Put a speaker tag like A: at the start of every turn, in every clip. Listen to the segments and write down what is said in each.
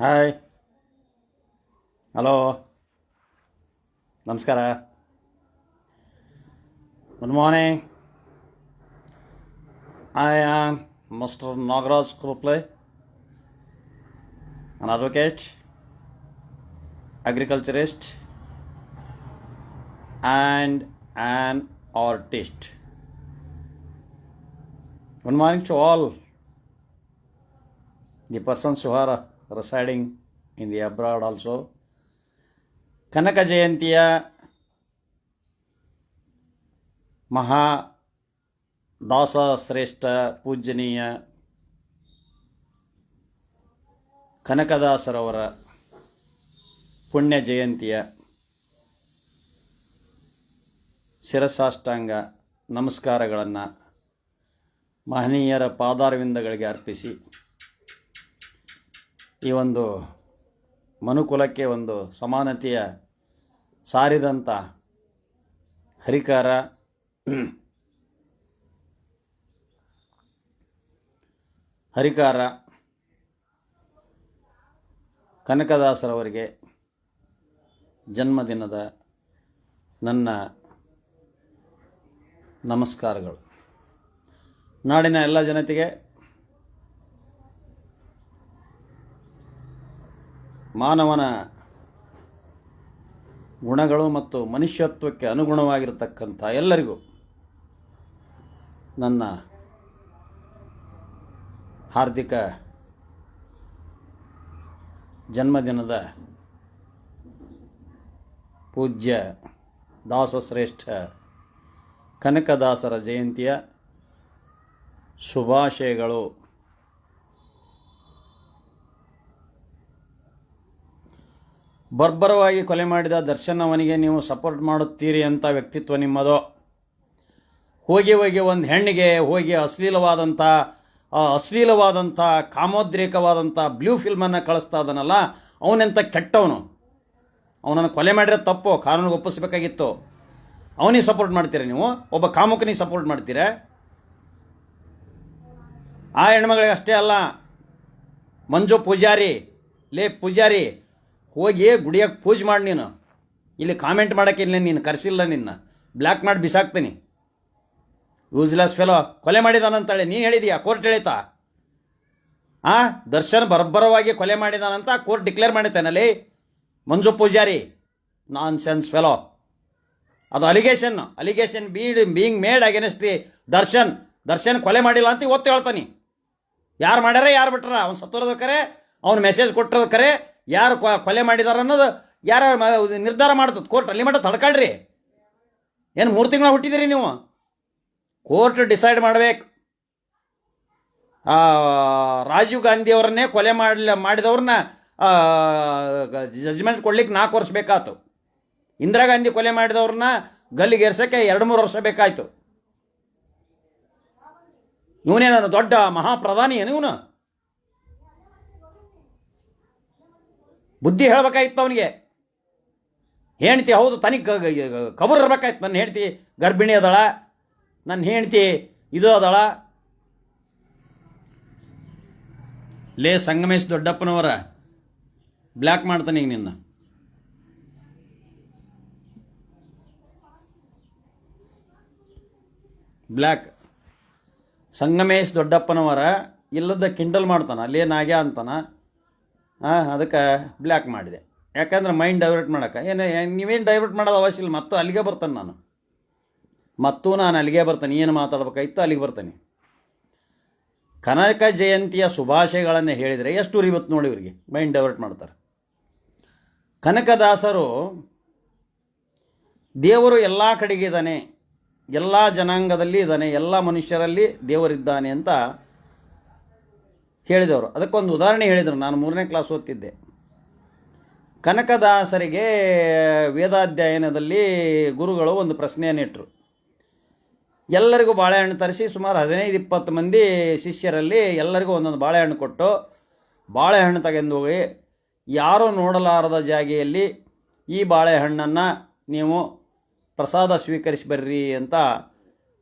A: Hi hello ನಮಸ್ಕಾರ good morning I am mister Nagaraj Kuruple an advocate, agriculturist, and an artist. Good morning to all the persons who are residing in the abroad also. Kanaka ಜಯಂತಿಯ ಮಹಾ ದಾಸ ಶ್ರೇಷ್ಠ ಪೂಜ್ಯನೀಯ ಕನಕದಾಸರವರ ಪುಣ್ಯ ಜಯಂತಿಯ ಶಿರಸಾಷ್ಟಾಂಗ ನಮಸ್ಕಾರಗಳನ್ನು ಮಹನೀಯರ ಪಾದಾರವಿಂದಗಳಿಗೆ ಅರ್ಪಿಸಿ ಈ ಒಂದು ಮನುಕುಲಕ್ಕೆ ಒಂದು ಸಮಾನತೆಯ ಸಾರಿದಂಥ ಹರಿಕಾರ. ಹರಿಕಾರ ಕನಕದಾಸರವರಿಗೆ ಜನ್ಮದಿನದ ನನ್ನ ನಮಸ್ಕಾರಗಳು. ನಾಡಿನ ಎಲ್ಲ ಜನತೆಗೆ ಮಾನವನ ಗುಣಗಳು ಮತ್ತು ಮನುಷ್ಯತ್ವಕ್ಕೆ ಅನುಗುಣವಾಗಿರತಕ್ಕಂಥ ಎಲ್ಲರಿಗೂ ನನ್ನ ಹಾರ್ದಿಕ ಜನ್ಮದಿನದ ಪೂಜ್ಯ ದಾಸಶ್ರೇಷ್ಠ ಕನಕದಾಸರ ಜಯಂತಿಯ ಶುಭಾಶಯಗಳು. ಬರ್ಬರವಾಗಿ ಕೊಲೆ ಮಾಡಿದ ದರ್ಶನ್ ಅವನಿಗೆ ನೀವು ಸಪೋರ್ಟ್ ಮಾಡುತ್ತೀರಿ ಅಂತ ವ್ಯಕ್ತಿತ್ವ ನಿಮ್ಮದು. ಹೋಗಿ ಹೋಗಿ ಒಂದು ಹೆಣ್ಣಿಗೆ ಹೋಗಿ ಅಶ್ಲೀಲವಾದಂಥ ಅಶ್ಲೀಲವಾದಂಥ ಕಾಮೋದ್ರೇಕವಾದಂಥ ಬ್ಲೂ ಫಿಲ್ಮನ್ನು ಕಳಿಸ್ತಾ ಇದ್ದಾನಲ್ಲ ಅವನೆಂಥ ಕೆಟ್ಟವನು? ಅವನನ್ನು ಕೊಲೆ ಮಾಡಿರೋ ತಪ್ಪು, ಕಾನೂನಿಗೆ ಒಪ್ಪಿಸ್ಬೇಕಾಗಿತ್ತು. ಅವನಿಗೆ ಸಪೋರ್ಟ್ ಮಾಡ್ತೀರ ನೀವು? ಒಬ್ಬ ಕಾಮುಕನಿಗೆ ಸಪೋರ್ಟ್ ಮಾಡ್ತೀರ? ಆ ಹೆಣ್ಮಗಳಿಗೆ ಅಷ್ಟೇ ಅಲ್ಲ. ಮಂಜು ಪೂಜಾರಿ, ಲೇ ಪೂಜಾರಿ ಹೋಗಿ ಗುಡಿಯಾಗ ಪೂಜೆ ಮಾಡಿ ನೀನು. ಇಲ್ಲಿ ಕಾಮೆಂಟ್ ಮಾಡೋಕ್ಕೆ ಇಲ್ಲ, ನೀನು ಕರೆಸಿಲ್ಲ ನಿನ್ನ. ಬ್ಲ್ಯಾಕ್ ಮಾಡಿ ಬಿಸಾಕ್ತೀನಿ. ಯೂಸ್ಲೆಸ್ ಫೆಲೋ ಕೊಲೆ ಮಾಡಿದಾನಂತಾಳೆ ನೀನು ಹೇಳಿದೀಯಾ? ಕೋರ್ಟ್ ಹೇಳಿತಾ ಆ, ದರ್ಶನ್ ಬರ್ಬರವಾಗಿ ಕೊಲೆ ಮಾಡಿದಾನಂತ ಕೋರ್ಟ್ ಡಿಕ್ಲೇರ್ ಮಾಡಿತಾನಲ್ಲಿ Manju Poojary. Nonsense fellow ಅದು allegation allegation been being made against the Darshan. Darshan ಕೊಲೆ ಮಾಡಿಲ್ಲ ಅಂತ ಇವತ್ತು ಹೇಳ್ತಾನೆ. ಯಾರು ಮಾಡ್ಯಾರ, ಯಾರು ಬಿಟ್ರ ಅವ್ನು ಕರೆ, ಅವ್ನು ಮೆಸೇಜ್ ಕೊಟ್ಟಿರೋದು ಕರೆ ಯಾರು ಕೊಲೆ ಮಾಡಿದಾರ ಅನ್ನೋದು ಯಾರು ನಿರ್ಧಾರ ಮಾಡ್ತದೆ? ಕೋರ್ಟ್ ಅಲ್ಲಿ ಮಟ್ಟ ತಡ್ಕೊಳ್ರಿ. ಏನು ಮೂರು ತಿಂಗಳ ಹುಟ್ಟಿದಿರಿ ನೀವು? ಕೋರ್ಟ್ ಡಿಸೈಡ್ ಮಾಡಬೇಕು. ರಾಜೀವ್ ಗಾಂಧಿ ಅವರನ್ನೇ ಕೊಲೆ ಮಾಡಲಿ ಮಾಡಿದವ್ರನ್ನ ಜಜ್ಮೆಂಟ್ ಕೊಡ್ಲಿಕ್ಕೆ ನಾಲ್ಕು ವರ್ಷ ಬೇಕಾಯ್ತು ಇಂದಿರಾ ಗಾಂಧಿ ಕೊಲೆ ಮಾಡಿದವ್ರನ್ನ ಗಲ್ಲಿಗೇರ್ಸೋಕ್ಕೆ ಎರಡು ಮೂರು ವರ್ಷ ಬೇಕಾಯ್ತು. ಇವನೇನು ದೊಡ್ಡ ಮಹಾಪ್ರಧಾನಿ ಏನು ಇವನು? ಬುದ್ಧಿ ಹೇಳಬೇಕಾಗಿತ್ತು ಅವನಿಗೆ. ಹೆಂಡ್ತಿ, ಹೌದು ತನಿಖೆ ಕಬರ್ ಇರ್ಬೇಕಾಯ್ತು ನನ್ನ ಹೆಂಡ್ತಿ ಗರ್ಭಿಣಿ ಅದಳ. ನನ್ನ ಹೆಂಡ್ತಿ ಇದು ಅದಳ. ಲೇ ಸಂಗಮೇಶ್ ದೊಡ್ಡಪ್ಪನವರ ಬ್ಲ್ಯಾಕ್ ಮಾಡ್ತಾನೆ ಈಗ ನಿನ್ನ. ಬ್ಲ್ಯಾಕ್ ಸಂಗಮೇಶ್ ದೊಡ್ಡಪ್ಪನವರ ಇಲ್ಲದ ಕಿಂಡಲ್ ಮಾಡ್ತಾನ, ಲೇ ನಾಗ್ಯ ಅಂತಾನ. ಅದಕ್ಕೆ ಬ್ಲ್ಯಾಕ್ ಮಾಡಿದೆ. ಯಾಕಂದ್ರೆ ಮೈಂಡ್ ಡೈವರ್ಟ್ ಮಾಡೋಕೆ ಏನು ನೀವೇನು ಡೈವರ್ಟ್ ಮಾಡೋದು ಅವಶ್ಯ ಇಲ್ಲ. ಮತ್ತು ಅಲ್ಲಿಗೆ ಬರ್ತಾನೆ ನಾನು. ಮತ್ತು ನಾನು ಅಲ್ಲಿಗೆ ಬರ್ತಾನೆ. ಏನು ಮಾತಾಡ್ಬೇಕಾಗಿತ್ತು ಅಲ್ಲಿಗೆ ಬರ್ತಾನೆ. ಕನಕ ಜಯಂತಿಯ ಶುಭಾಶಯಗಳನ್ನು ಹೇಳಿದರೆ ಎಷ್ಟು ಇವತ್ತು ನೋಡಿ ಇವರಿಗೆ? ಮೈಂಡ್ ಡೈವರ್ಟ್ ಮಾಡ್ತಾರೆ. ಕನಕದಾಸರು ದೇವರು ಎಲ್ಲ ಕಡೆಗೆ ಇದ್ದಾನೆ. ಎಲ್ಲ ಜನಾಂಗದಲ್ಲಿ ಇದ್ದಾನೆ. ಎಲ್ಲ ಮನುಷ್ಯರಲ್ಲಿ ದೇವರಿದ್ದಾನೆ ಅಂತ ಹೇಳಿದವರು. ಅದಕ್ಕೊಂದು ಉದಾಹರಣೆ ಹೇಳಿದರು. ನಾನು ಮೂರನೇ ಕ್ಲಾಸ್ ಓದ್ತಿದ್ದೆ. ಕನಕದಾಸರಿಗೆ ವೇದಾಧ್ಯಯನದಲ್ಲಿ ಗುರುಗಳು ಒಂದು ಪ್ರಶ್ನೆಯನ್ನು ಇಟ್ಟರು ಎಲ್ಲರಿಗೂ ಬಾಳೆಹಣ್ಣು ತರಿಸಿ ಸುಮಾರು ಹದಿನೈದು, ಇಪ್ಪತ್ತು ಮಂದಿ ಶಿಷ್ಯರಲ್ಲಿ ಎಲ್ಲರಿಗೂ ಒಂದೊಂದು ಬಾಳೆಹಣ್ಣು ಕೊಟ್ಟು ಬಾಳೆಹಣ್ಣು ತೆಗೆದು ಹೋಗಿ, ಯಾರೂ ನೋಡಲಾರದ ಜಾಗೆಯಲ್ಲಿ ಈ ಬಾಳೆಹಣ್ಣನ್ನು ನೀವು ಪ್ರಸಾದ ಸ್ವೀಕರಿಸಿ ಬರ್ರಿ ಅಂತ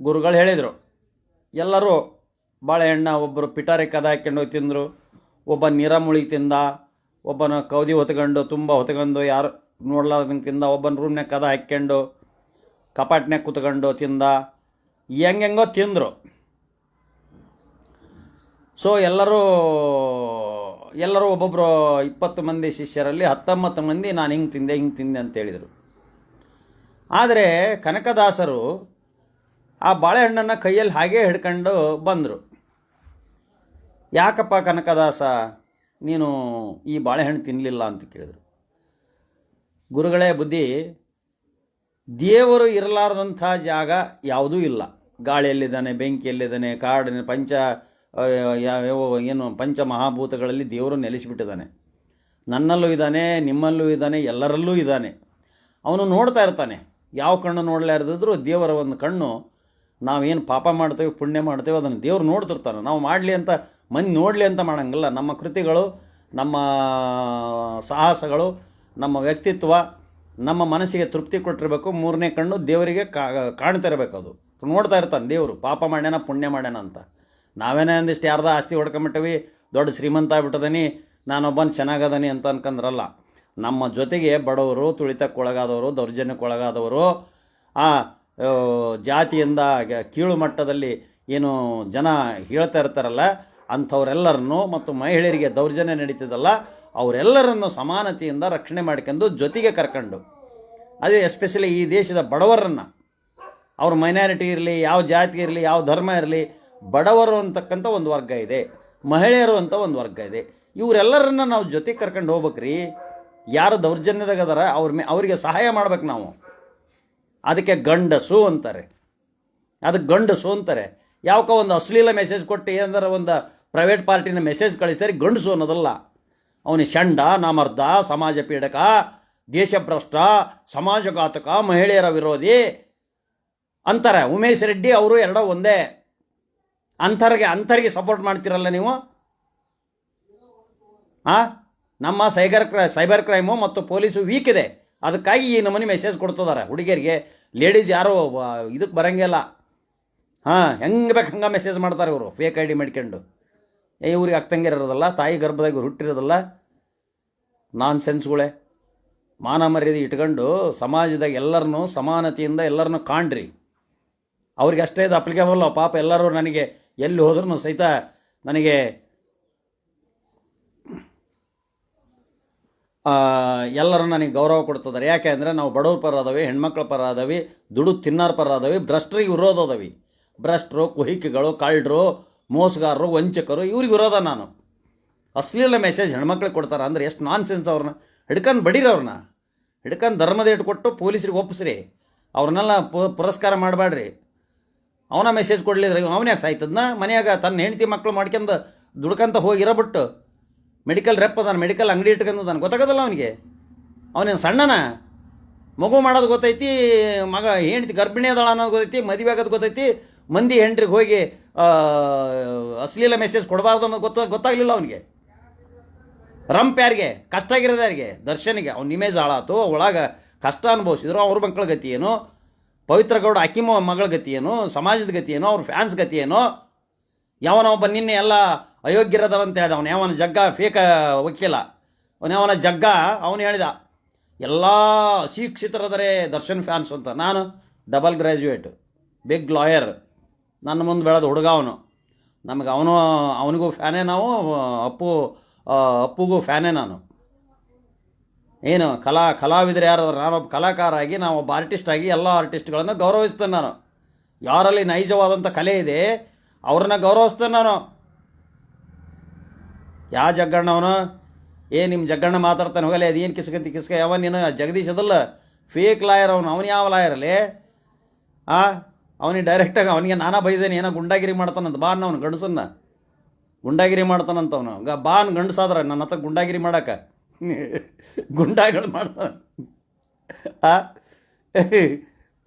A: ಗುರುಗಳು ಹೇಳಿದರು. ಎಲ್ಲರೂ ಬಾಳೆಹಣ್ಣ ಒಬ್ಬರು ಪಿಟಾರೆ ಕದ ಹಾಕ್ಕೊಂಡು ತಿಂದರು, ಒಬ್ಬ ನೀರಮುಳಿ ತಿಂದ, ಒಬ್ಬನ ಕೌದಿ ಹೊತ್ಕೊಂಡು, ತುಂಬ ಹೊತ್ಕೊಂಡು, ಯಾರು ನೋಡ್ಲಾರ್ದಂಗೆ ತಿಂದ ಒಬ್ಬನ ರೂಮ್ನಾಗ ಕದ ಹಾಕ್ಕೊಂಡು ಕಪಾಟ್ನ್ಯಾಗ ಕುತ್ಕೊಂಡು ತಿಂದ. ಹೆಂಗೆಂಗೋ ತಿಂದರು. ಸೊ ಎಲ್ಲರೂ ಎಲ್ಲರೂ ಒಬ್ಬೊಬ್ಬರು ಇಪ್ಪತ್ತು ಮಂದಿ ಶಿಷ್ಯರಲ್ಲಿ ಹತ್ತೊಂಬತ್ತು ಮಂದಿ ನಾನು ಹಿಂಗೆ ತಿಂದೆ ಹಿಂಗೆ ತಿಂದೆ ಅಂತ ಹೇಳಿದರು. ಆದರೆ ಕನಕದಾಸರು ಆ ಬಾಳೆಹಣ್ಣನ್ನು ಕೈಯಲ್ಲಿ ಹಾಗೇ ಹಿಡ್ಕೊಂಡು ಬಂದರು. ಯಾಕಪ್ಪ ಕನಕದಾಸ, ನೀನು ಈ ಬಾಳೆಹಣ್ಣು ತಿನ್ನಲಿಲ್ಲ ಅಂತ ಕೇಳಿದರು. ಗುರುಗಳೇ, ಬುದ್ಧಿ, ದೇವರು ಇರಲಾರ್ದಂಥ ಜಾಗ ಯಾವುದೂ ಇಲ್ಲ. ಗಾಳಿಯಲ್ಲಿದ್ದಾನೆ, ಬೆಂಕಿಯಲ್ಲಿದ್ದಾನೆ, ಕಾಡಿನ ಪಂಚ ಏನು, ಪಂಚ ಮಹಾಭೂತಗಳಲ್ಲಿ ದೇವರು ನೆಲೆಸಿಬಿಟ್ಟಿದ್ದಾನೆ. ನನ್ನಲ್ಲೂ ಇದ್ದಾನೆ, ನಿಮ್ಮಲ್ಲೂ ಇದ್ದಾನೆ, ಎಲ್ಲರಲ್ಲೂ ಇದ್ದಾನೆ. ಅವನು ನೋಡ್ತಾ ಇರ್ತಾನೆ. ಯಾವ ಕಣ್ಣು ನೋಡಲಾರ್ದಿದ್ರು ದೇವರ ಒಂದು ಕಣ್ಣು ನಾವೇನು ಪಾಪ ಮಾಡ್ತೇವೆ ಪುಣ್ಯ ಮಾಡ್ತೇವೆ ಅದನ್ನು ದೇವ್ರು ನೋಡ್ತಿರ್ತಾನೆ. ನಾವು ಮಾಡಲಿ ಅಂತ ಮಂದಿ ನೋಡಲಿ ಅಂತ ಮಾಡೋಂಗಿಲ್ಲ. ನಮ್ಮ ಕೃತಿಗಳು ನಮ್ಮ ಸಾಹಸಗಳು ನಮ್ಮ ವ್ಯಕ್ತಿತ್ವ ನಮ್ಮ ಮನಸ್ಸಿಗೆ ತೃಪ್ತಿ ಕೊಟ್ಟಿರಬೇಕು. ಮೂರನೇ ಕಣ್ಣು ದೇವರಿಗೆ ಕಾಣ್ತಾ ಇರಬೇಕು ಅದು. ನೋಡ್ತಾ ಇರ್ತಾನೆ ದೇವರು. ಪಾಪ ಮಾಡ್ಯಾನ ಪುಣ್ಯ ಮಾಡ್ಯಾನ ಅಂತ. ನಾವೇನೇ ಒಂದಿಷ್ಟು ಯಾರ್ದ ಆಸ್ತಿ ಹೊಡ್ಕೊಂಬಿಟ್ಟವಿ ದೊಡ್ಡ ಶ್ರೀಮಂತ ಆಗ್ಬಿಟ್ಟದನಿ ನಾನೊಬ್ಬನ ಚೆನ್ನಾಗದನಿ ಅಂತ ಅನ್ಕಂದ್ರಲ್ಲ. ನಮ್ಮ ಜೊತೆಗೆ ಬಡವರು ತುಳಿತಕ್ಕೊಳಗಾದವರು ದೌರ್ಜನ್ಯಕ್ಕೊಳಗಾದವರು ಆ, ಜಾತಿಯಿಂದ ಕೀಳು ಮಟ್ಟದಲ್ಲಿ ಏನು ಜನ ಹೇಳ್ತಾ ಇರ್ತಾರಲ್ಲ, ಅಂಥವರೆಲ್ಲರನ್ನು ಮತ್ತು ಮಹಿಳೆಯರಿಗೆ ದೌರ್ಜನ್ಯ ನಡೀತದಲ್ಲ, ಅವರೆಲ್ಲರನ್ನು ಸಮಾನತೆಯಿಂದ ರಕ್ಷಣೆ ಮಾಡ್ಕೊಂಡು ಜೊತೆಗೆ ಕರ್ಕೊಂಡು. ಅದೇ ಎಸ್ಪೆಷಲಿ ಈ ದೇಶದ ಬಡವರನ್ನು. ಅವ್ರ ಮೈನಾರಿಟಿ ಇರಲಿ, ಯಾವ ಜಾತಿ ಇರಲಿ, ಯಾವ ಧರ್ಮ ಇರಲಿ, ಬಡವರು ಅಂತಕ್ಕಂಥ ಒಂದು ವರ್ಗ ಇದೆ, ಮಹಿಳೆಯರು ಅಂತ ಒಂದು ವರ್ಗ ಇದೆ. ಇವರೆಲ್ಲರನ್ನ ನಾವು ಜೊತೆಗೆ ಕರ್ಕೊಂಡು ಹೋಗ್ಬೇಕ್ರಿ. ಯಾರು ದೌರ್ಜನ್ಯದಾಗ ಅದಾರ, ಅವ್ರ ಮೇ, ಅವರಿಗೆ ಸಹಾಯ ಮಾಡ್ಬೇಕು ನಾವು. ಅದಕ್ಕೆ ಗಂಡಸು ಅಂತಾರೆ. ಅದಕ್ಕೆ ಗಂಡಸು ಅಂತಾರೆ. ಯಾವಕ ಒಂದು ಅಶ್ಲೀಲ ಮೆಸೇಜ್ ಕೊಟ್ಟು ಏನಂದ್ರೆ ಒಂದು ಪ್ರೈವೇಟ್ ಪಾರ್ಟಿನ ಮೆಸೇಜ್ ಕಳಿಸ್ತಾರೆ, ಗಂಡಸು ಅನ್ನೋದಲ್ಲ. ಅವನಿಗೆ ಷಂಡ ನಾಮರ್ಧ ಸಮಾಜ ಪೀಡಕ ದೇಶಭ್ರಷ್ಟ, ಸಮಾಜಘಾತಕ, ಮಹಿಳೆಯರ ವಿರೋಧಿ ಅಂತಾರೆ. ಉಮೇಶ್ ರೆಡ್ಡಿ ಅವರು ಎರಡೋ ಒಂದೇ. ಅಂಥರಿಗೆ ಅಂಥರಿಗೆ ಸಪೋರ್ಟ್ ಮಾಡ್ತೀರಲ್ಲ ನೀವು? ಆ? ನಮ್ಮ ಸೈಬರ್ ಕ್ರೈ, ಸೈಬರ್ ಕ್ರೈಮು ಮತ್ತು ಪೊಲೀಸು ವೀಕ್ ಇದೆ. ಅದಕ್ಕಾಗಿ ಈ ನಮೂನಿ ಮೆಸೇಜ್ ಕೊಡ್ತಿದ್ದಾರೆ ಹುಡುಗಿಯರಿಗೆ. ಲೇಡೀಸ್ ಯಾರು ಇದಕ್ಕೆ ಬರಂಗಿಲ್ಲ. ಹಾಂ, ಹೆಂಗೆ ಬೇಕು ಹಂಗೆ ಮೆಸೇಜ್ ಮಾಡ್ತಾರೆ ಇವರು. ಫೇಕ್ ಐ ಡಿ ಮಾಡ್ಕೊಂಡು. ಏ, ಇವ್ರಿಗೆ ಅಕ್ಕಂಗೆ ಇರೋದಲ್ಲ, ತಾಯಿ ಗರ್ಭದಾಗ ಇವ್ರು ಹುಟ್ಟಿರೋದಲ್ಲ. ನಾನ್ ಸೆನ್ಸ್ಗಳೇ ಮಾನ ಮರ್ಯಾದೆ ಇಟ್ಕೊಂಡು ಸಮಾಜದಾಗ ಎಲ್ಲರನ್ನೂ ಸಮಾನತೆಯಿಂದ ಎಲ್ಲರನ್ನೂ ಕಾಣ್ರಿ. ಅವ್ರಿಗೆ ಅಷ್ಟೇ ಇದು ಅಪ್ಲಿಕೇಬಲ್ ಪಾಪ ಎಲ್ಲರೂ ನನಗೆ ಎಲ್ಲಿ ಹೋದ್ರೂ ಸಹಿತ ನನಗೆ ಎಲ್ಲರೂ ನನಗೆ ಗೌರವ ಕೊಡ್ತಿದ್ದಾರೆ. ಯಾಕೆ ಅಂದರೆ ನಾವು ಬಡವ್ರ ಪರ ಅದಾವೆ ಹೆಣ್ಮಕ್ಳ ಪರ ಅದಾವೆ ದುಡು ತಿನ್ನೋರ ಪರ ಅದಾವೆ ಭ್ರಷ್ಟರಿಗೆ ವಿರೋಧ ಅದಾವೆ. ಭ್ರಷ್ಟರು, ಕುಹಿಕೆಗಳು ಕಳ್ಳರು ಮೋಸಗಾರರು, ವಂಚಕರು, ಇವ್ರಿಗೆ ವಿರೋಧ ನಾನು. ಅಶ್ಲೀಲ ಮೆಸೇಜ್ ಹೆಣ್ಮಕ್ಳಿಗೆ ಕೊಡ್ತಾರೆ ಅಂದ್ರೆ ಎಷ್ಟು ನಾನ್ ಸೆನ್ಸ್ ಅವ್ರನ್ನ. ಹಿಡ್ಕೊಂಡು ಬಡೀರಿ ಅವ್ರನ್ನ ಹಿಡ್ಕೊಂಡು ಧರ್ಮದ ಇಟ್ಕೊಟ್ಟು ಪೊಲೀಸರಿಗೆ ಒಪ್ಪಿಸ್ರಿ. ಅವ್ರನ್ನೆಲ್ಲ ಪುರಸ್ಕಾರ ಮಾಡಬೇಡ್ರಿ ಅವನ ಮೆಸೇಜ್ ಕೊಡ್ಲಿದ್ರೆ ಅವನ್ಯಾಕೆ ಸಾಯ್ತದನ್ನ ಮನೆಯಾಗ ತನ್ನ ಹೆಂಡತಿ ಮಕ್ಕಳು ಮಾಡ್ಕೊಂಡು ದುಡ್ಕಂತ ಹೋಗಿರಬಿಟ್ಟು ಮೆಡಿಕಲ್ ರೆಪ್ ಅದಾನ, ಮೆಡಿಕಲ್ ಅಂಗಡಿ ಇಟ್ಕೊಂಡು ನಾನು ಗೊತ್ತಾಗೋದಲ್ಲ ಅವನಿಗೆ? ಅವನೇನು ಸಣ್ಣನ? ಮಗು ಮಾಡೋದು ಗೊತ್ತೈತಿ, ಮಗ ಹೆಂಡತಿ ಗರ್ಭಿಣಿ ಅದಾಳ ಅನ್ನೋದು ಗೊತ್ತೈತಿ, ಮದುವೆ ಆಗೋದು ಗೊತ್ತೈತಿ, ಮಂದಿ ಹೆಂಡ್ರಿಗೆ ಹೋಗಿ ಅಶ್ಲೀಲ ಮೆಸೇಜ್ ಕೊಡಬಾರ್ದು ಅನ್ನೋದು ಗೊತ್ತ, ಗೊತ್ತಾಗಲಿಲ್ಲ ಅವನಿಗೆ. ರಂಪ್ ಯಾರಿಗೆ? ಕಷ್ಟ ಆಗಿರೋದು ಯಾರಿಗೆ? ದರ್ಶನಿಗೆ. ಅವ್ನ ಇಮೇಜ್ ಹಾಳಾತು, ಒಳಗೆ ಕಷ್ಟ ಅನುಭವಿಸಿದ್ರು, ಅವ್ರ ಮಕ್ಕಳ ಗತಿ ಏನು? ಪವಿತ್ರ ಗೌಡ ಅಕಿಮ ಮಗಳ ಗತಿ ಏನು? ಸಮಾಜದ ಗತಿ ಏನು? ಅವ್ರ ಫ್ಯಾನ್ಸ್ ಗತಿ ಏನು? ಯಾವನ ಒಬ್ಬ ನಿನ್ನೆ ಎಲ್ಲ ಅಯೋಗ್ಯರದವಂತ ಹೇಳ್ದ ಅವನು ಯಾವನ ಜಗ್ಗ ಫೇಕ ವಕೀಲ, ಅವನು ಯಾವನ ಜಗ್ಗ, ಅವನು ಹೇಳಿದ, ಎಲ್ಲ ಶಿಕ್ಷಿತರದರೆ ದರ್ಶನ್ ಫ್ಯಾನ್ಸ್ ಅಂತ. ನಾನು ಡಬಲ್ ಗ್ರ್ಯಾಜುಯೇಟ್ ಬಿಗ್ ಲಾಯರ್, ನನ್ನ ಮುಂದೆ ಬೆಳೆದ ಹುಡುಗ ಅವನು. ನಮಗೆ ಅವನು, ಅವನಿಗೂ ಫ್ಯಾನೇ ನಾವು, ಅಪ್ಪು ಅಪ್ಪುಗೂ ಫ್ಯಾನೇ ನಾನು. ಏನು, ಕಲಾ, ಕಲಾವಿದರು ಯಾರಾದ್ರು ನಾನೊಬ್ಬ ಕಲಾಕಾರ ಆಗಿ ನಾವು ಒಬ್ಬ ಆರ್ಟಿಸ್ಟ್ ಆಗಿ ಎಲ್ಲ ಆರ್ಟಿಸ್ಟ್ಗಳನ್ನು ಗೌರವಿಸ್ತೇನೆ ನಾನು. ಯಾರಲ್ಲಿ ನೈಜವಾದಂಥ ಕಲೆ ಇದೆ, ಅವ್ರನ್ನ ಗೌರವಿಸ್ತೇನೆ ನಾನು. ಯಾವ ಜಗ್ಗಣ್ಣ ಅವನು ಏ ನಿಮ್ಮ ಜಗ್ಗಣ್ಣ ಮಾತಾಡ್ತಾನೆ ಹೋಗಲ್ಲ ಅದೇನು ಕಿಸ್ಕಂತಿ ಕಿಸ್ಕ? ಯಾವ ನೀನು ಜಗದೀಶ್ ಅದಲ್ಲ? ಫೇಕ್ ಲಾಯರ್ ಅವನು ಅವನು ಯಾವ ಲಾಯರಲ್ಲಿ ಆ, ಅವನಿಗೆ ಡೈರೆಕ್ಟಾಗಿ ಅವನಿಗೆ ನಾನಾ ಬೈದೇನೆ, ಏನೋ ಗುಂಡಾಗಿರಿ ಮಾಡ್ತಾನಂತ, ಬಾ ಅವನು ಗಂಡಸನ್ನ. ಗುಂಡಾಗಿರಿ ಮಾಡ್ತಾನಂತ ಅವನು. ಗ ಬಾನ್ ಗಂಡಸಾದ್ರ, ನನ್ನ ಹತ್ರ ಗುಂಡಾಗಿರಿ ಮಾಡಕ್ಕೆ ಗುಂಡಾಗಳು ಮಾಡ್ತಾನೆ. ಆ,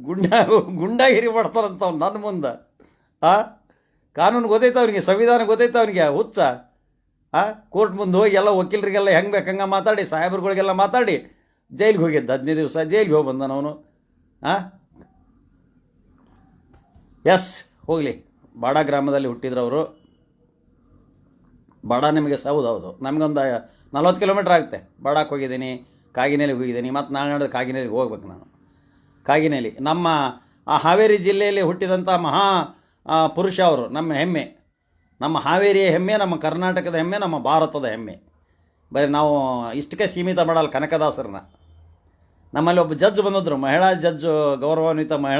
A: ಗುಂಡ, ಗುಂಡಾಗಿರಿ ಮಾಡ್ತಾನಂತ ಅವ್ನು ನನ್ನ ಮುಂದೆ. ಆ, ಕಾನೂನು ಗೊತ್ತೈತೆ ಅವನಿಗೆ, ಸಂವಿಧಾನ ಗೊತ್ತೈತೆ ಅವನಿಗೆ, ಹುಚ್ಚ. ಆ? ಕೋರ್ಟ್ ಮುಂದೆ ಹೋಗಿ ಎಲ್ಲ ವಕೀಲರಿಗೆಲ್ಲ ಹೆಂಗೆ ಬೇಕು ಹಂಗೆ ಮಾತಾಡಿ, ಸಾಹೇಬ್ರುಗಳಿಗೆಲ್ಲ ಮಾತಾಡಿ. ಜೈಲಿಗೆ ಹೋಗಿದ್ದ ಹದಿನೈದು ದಿವಸ, ಜೈಲಿಗೆ ಹೋಗಿ ಬಂದ ಅವನು. ಆ? ಎಸ್, ಹೋಗಲಿ. ಬಾಡ ಗ್ರಾಮದಲ್ಲಿ ಹುಟ್ಟಿದ್ರು ಅವರು. ಬಡ ನಿಮಗೆ ಸೌದು ಹೌದು ಹೌದು. ನಮಗೊಂದು ನಲ್ವತ್ತು ಕಿಲೋಮೀಟ್ರ್ ಆಗುತ್ತೆ. ಬಾಡಕ್ಕೆ ಹೋಗಿದ್ದೀನಿ ಕಾಗಿನೆಲೆಗೆ ಹೋಗಿದ್ದೀನಿ. ಮತ್ತು ನಾನು ನಡೆದು ಕಾಗಿನೆಲೆಗೆ ಹೋಗ್ಬೇಕು ನಾನು. ಕಾಗಿನೆಲೆ. ನಮ್ಮ ಆ ಹಾವೇರಿ ಜಿಲ್ಲೆಯಲ್ಲಿ ಹುಟ್ಟಿದಂಥ ಮಹಾ ಪುರುಷ ಅವರು, ನಮ್ಮ ಹೆಮ್ಮೆ. ನಮ್ಮ ಹಾವೇರಿಯ ಹೆಮ್ಮೆ, ನಮ್ಮ ಕರ್ನಾಟಕದ ಹೆಮ್ಮೆ, ನಮ್ಮ ಭಾರತದ ಹೆಮ್ಮೆ. ಬರೀ ನಾವು ಇಷ್ಟಕ್ಕೆ ಸೀಮಿತ ಮಾಡಲ್ಲ ಕನಕದಾಸರನ್ನ. ನಮ್ಮಲ್ಲಿ ಒಬ್ಬ ಜಡ್ಜ್ ಬಂದಿದ್ರು, ಮಹಿಳಾ ಜಡ್ಜು ಗೌರವಾನ್ವಿತ ಮಹಿಳಾ